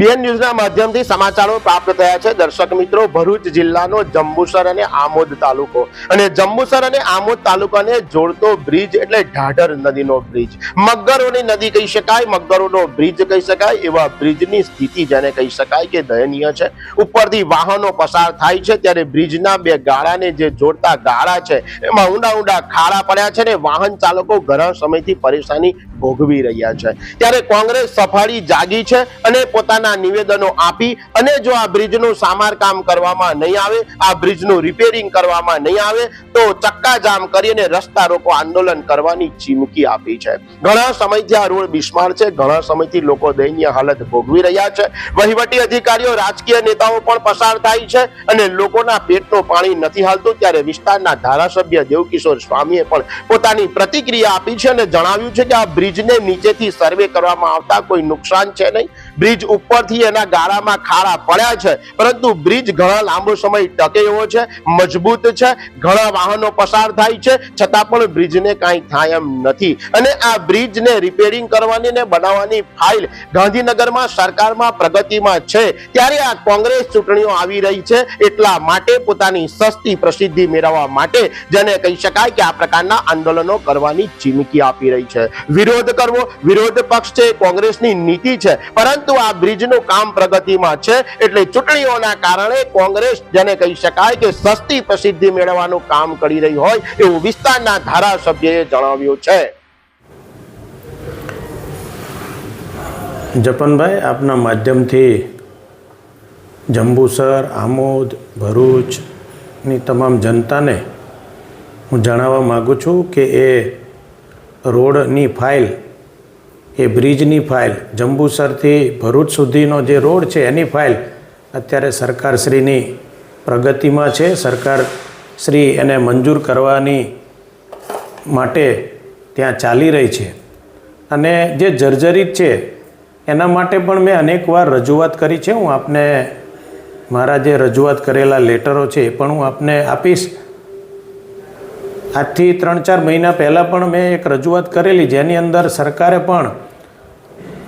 BN ન્યૂઝના માધ્યમથી સમાચારો પ્રાપ્ત થયા છે. દર્શક મિત્રો, ભરૂચ જિલ્લાનો જંબુસર અને આમોદ તાલુકો. અને જંબુસર અને આમોદ તાલુકાને જોડતો બ્રિજ એટલે ઢાઢર નદીનો બ્રિજ. મગરોની નદી કહી શકાય, મગરોનો બ્રિજ કહી શકાય, એવા બ્રિજની સ્થિતિ જેને કહી શકાય કે દયનીય છે. ઉપરથી વાહનો પસાર થાય છે, ત્યારે બ્રિજના બે ગાળાને જે જોડતા ગાળા છે, એમાં ઊંડા ઊંડા ખાડા પડ્યા છે ને વાહન ચાલકો ઘણા સમયથી પરેશાની ભોગવી રહ્યા છે. ત્યારે કોંગ્રેસ સફાળી જાગી છે અને પોતાના નિવેદનો આપી અને જો આ બ્રિજનું સામારકામ કરવામાં નહીં આવે, આ બ્રિજનું રિપેરિંગ કરવામાં નહીં આવે, તો ચક્કાજામ કરીને રસ્તા રોકો આંદોલન કરવાની ચીમકી આપી છે. ઘણા સમયથી આ રોડ બિસ્માર છે, ઘણા સમયથી લોકો દયનીય હાલત ભોગવી રહ્યા છે. વહીવટી અધિકારીઓ, રાજકીય નેતાઓ પણ પસાર થાય છે અને લોકોના પેટનું પાણી નથી હાલતું. ત્યારે વિસ્તારના ધારાસભ્ય દેવકિશોર સ્વામીએ પણ પોતાની પ્રતિક્રિયા આપી છે અને જણાવ્યું છે કે આ બ્રિજને નીચેથી સર્વે કરવામાં આવતા કોઈ નુકસાન છે નહીં? બ્રિજ ઉપરથી એના ગાળામાં ખાડા પડ્યા છે. પરંતુ બ્રિજ ઘણા લાંબો સમય ટકે એવો છે, મજબૂત છે, ઘણા વાહનો પસાર થાય છે, છતાં પણ બ્રિજને કાંઈ થાય એમ નથી. અને આ બ્રિજને રિપેરિંગ કરવાની ને બનાવવાની ફાઇલ ગાંધીનગરમાં સરકારમાં પ્રગતિમાં છે. ત્યારે આ કોંગ્રેસ ચૂંટણીઓ આવી રહી છે, એટલા માટે પોતાની સસ્તી પ્રસિદ્ધિ મેળવવા માટે જેને કહી શકાય કે આ પ્રકારના આંદોલનો કરવાની ચીમકી આપી રહી છે. વિરોધ કરવો, વિરોધ પક્ષ છે, કોંગ્રેસની નીતિ છે. પરંતુ આ બ્રિજનું કામ પ્રગતિમાં છે. એટલે ચૂંટણીઓના કારણે કોંગ્રેસ, જેને કહી શકાય કે સસ્તી પ્રસિદ્ધિ મેળવવાનું કામ કરી રહી હોય, એવું વિસ્તારના ધારાસભ્યએ જણાવ્યું છે. જપનભાઈ, આપના માધ્યમથી જંબુસર, આમોદ, ભરૂચની તમામ જનતાને હું જણાવવા માગું છું કે એ રોડની ફાઇલ એ બ્રિજની ફાઇલ, જંબુસરથી ભરૂચ સુધીનો જે રોડ છે એની ફાઇલ અત્યારે સરકારશ્રીની પ્રગતિમાં છે. સરકારશ્રી એને મંજૂર કરવાની માટે ત્યાં ચાલી રહી છે. અને જે જર્જરિત છે એના માટે પણ મેં અનેકવાર રજૂઆત કરી છે. હું આપને મારા જે રજૂઆત કરેલા લેટરો છે એ પણ હું આપને આપીશ. આજથી ત્રણ ચાર મહિના પહેલાં પણ મેં એક રજૂઆત કરેલી, જેની અંદર સરકારે પણ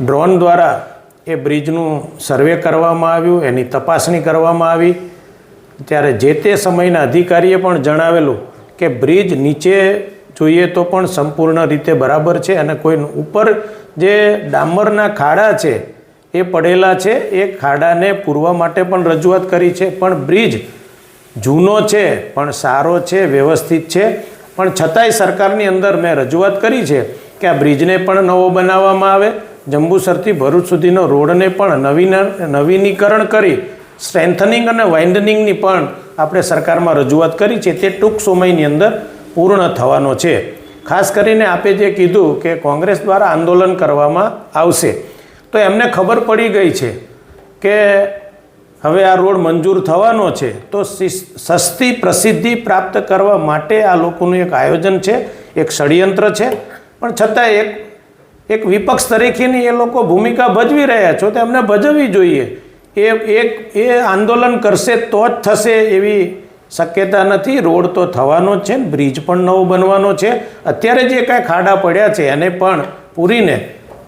ડ્રોન દ્વારા એ બ્રિજનું સર્વે કરવામાં આવ્યું, એની તપાસણી કરવામાં આવી. ત્યારે જે તે સમયના અધિકારીએ પણ જણાવેલું કે બ્રિજ નીચે જોઈએ તો પણ સંપૂર્ણ રીતે બરાબર છે અને કોઈ ઉપર જે ડામરના ખાડા છે, એ પડેલા છે, એ ખાડાને પૂરવા માટે પણ રજૂઆત કરી છે. પણ બ્રિજ જૂનો છે, પણ સારો છે, વ્યવસ્થિત છે. પણ છતાંય સરકારની અંદર મેં રજૂઆત કરી છે કે આ બ્રિજને પણ નવો બનાવવામાં આવે. જંબુસરથી ભરૂચ સુધીનો રોડને પણ નવીન નવીનીકરણ કરી સ્ટ્રેન્થનિંગ અને વાઇન્ડનિંગની પણ આપણે સરકારમાં રજૂઆત કરી છે. તે ટૂંક સમયની અંદર પૂર્ણ થવાનો છે. ખાસ કરીને આપે જે કીધું કે કોંગ્રેસ દ્વારા આંદોલન કરવામાં આવશે. તો એમને ખબર પડી ગઈ છે કે હવે આ રોડ મંજૂર થવાનો છે. તો સિસ- સસ્તી પ્રસિદ્ધિ પ્રાપ્ત કરવા માટે આ લોકોનું એક આયોજન છે, એક ષડયંત્ર છે. પણ છતાં એક એક વિપક્ષ તરીકેની એ લોકો ભૂમિકા ભજવી રહ્યા છો તો એમને ભજવવી જોઈએ. એ એક, એ આંદોલન કરશે તો જ થશે એવી શક્યતા નથી. રોડ તો થવાનો જ છે ને, બ્રિજ પણ નવો બનવાનો છે. અત્યારે જે કાંઈ ખાડા પડ્યા છે એને પણ પૂરીને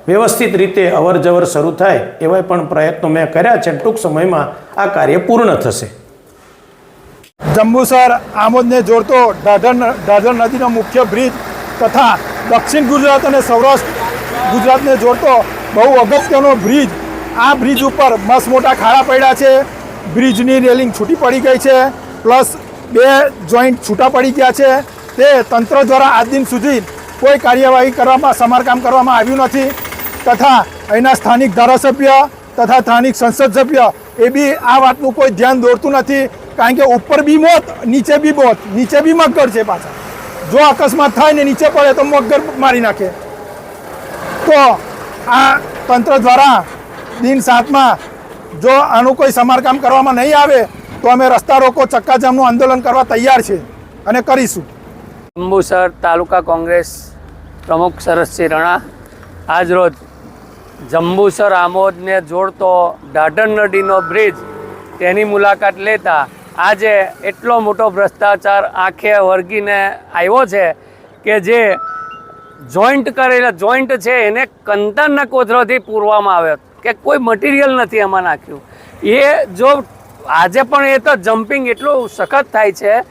વ્યવસ્થિત રીતે અવરજવર શરૂ થાય એવા પણ પ્રયત્નો મેં કર્યા છે ટૂંક સમયમાં આ કાર્ય પૂર્ણ થશે. જંબુસર આમોદને જોડતો ઢાઢર ઢાઢર નદીનો મુખ્ય બ્રિજ તથા દક્ષિણ ગુજરાત અને સૌરાષ્ટ્ર ગુજરાતને જોડતો બહુ અગત્યનો બ્રિજ. આ બ્રિજ ઉપર મસ્ત મોટા ખાડા પડ્યા છે. બ્રિજની રેલિંગ છૂટી પડી ગઈ છે. પ્લસ બે જોઈન્ટ છૂટા પડી ગયા છે. તે તંત્ર દ્વારા આજ દિન સુધી કોઈ કાર્યવાહી કરવામાં, સમારકામ કરવામાં આવ્યું નથી. તથા અહીંના સ્થાનિક ધારાસભ્ય તથા સ્થાનિક સંસદ સભ્ય એ બી આ વાતનું કોઈ ધ્યાન દોરતું નથી. કારણ કે ઉપર બી મોત, નીચે બી મોત, નીચે બી મગર છે પાછા. જો અકસ્માત થાય ને નીચે પડે તો મગર મારી નાખે. તો આ તંત્ર દ્વારા દિન સાતમાં જો આનું કોઈ સમારકામ કરવામાં નહીં આવે, તો અમે રસ્તા રોકો, ચક્કાજામનું આંદોલન કરવા તૈયાર છે અને કરીશું. અંબુસર તાલુકા કોંગ્રેસ પ્રમુખ સરસસિંહ રણા આજરોજ જંબુસર આમોદને જોડતો ઢાઢર નદીનો બ્રિજ તેની મુલાકાત લેતા આજે એટલો મોટો ભ્રષ્ટાચાર આંખે વર્ગીને આવ્યો છે કે જે જોઈન્ટ કરેલા, જોઈન્ટ છે, એને કંદનના કોથળાથી પૂરવામાં આવ્યો કે કોઈ મટીરિયલ નથી એમાં નાખ્યું. એ જો આજે પણ એ તો જમ્પિંગ એટલું સખત થાય છે,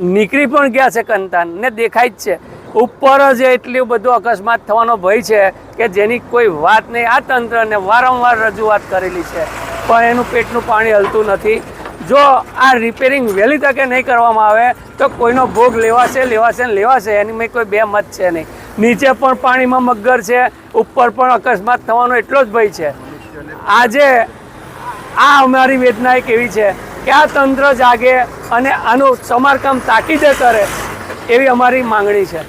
નીકળી પણ ગયા છે કંતાન ને દેખાય જ છે. ઉપર જ એટલું બધું અકસ્માત થવાનો ભય છે કે જેની કોઈ વાત નહીં. આ તંત્રને વારંવાર રજૂઆત કરેલી છે. પણ એનું પેટનું પાણી હલતું નથી. જો આ રિપેરિંગ વહેલી તકે નહીં કરવામાં આવે, તો કોઈનો ભોગ લેવાશે લેવાશે ને લેવાશે. એની મેં કોઈ બે મત છે નહીં. નીચે પણ પાણીમાં મગર છે, ઉપર પણ અકસ્માત થવાનો એટલો જ ભય છે. આજે આ અમારી વેદના એક એવી છે કે આ તંત્ર જાગે અને આનું સમારકામ તાકીદે કરે એવી અમારી માંગણી છે.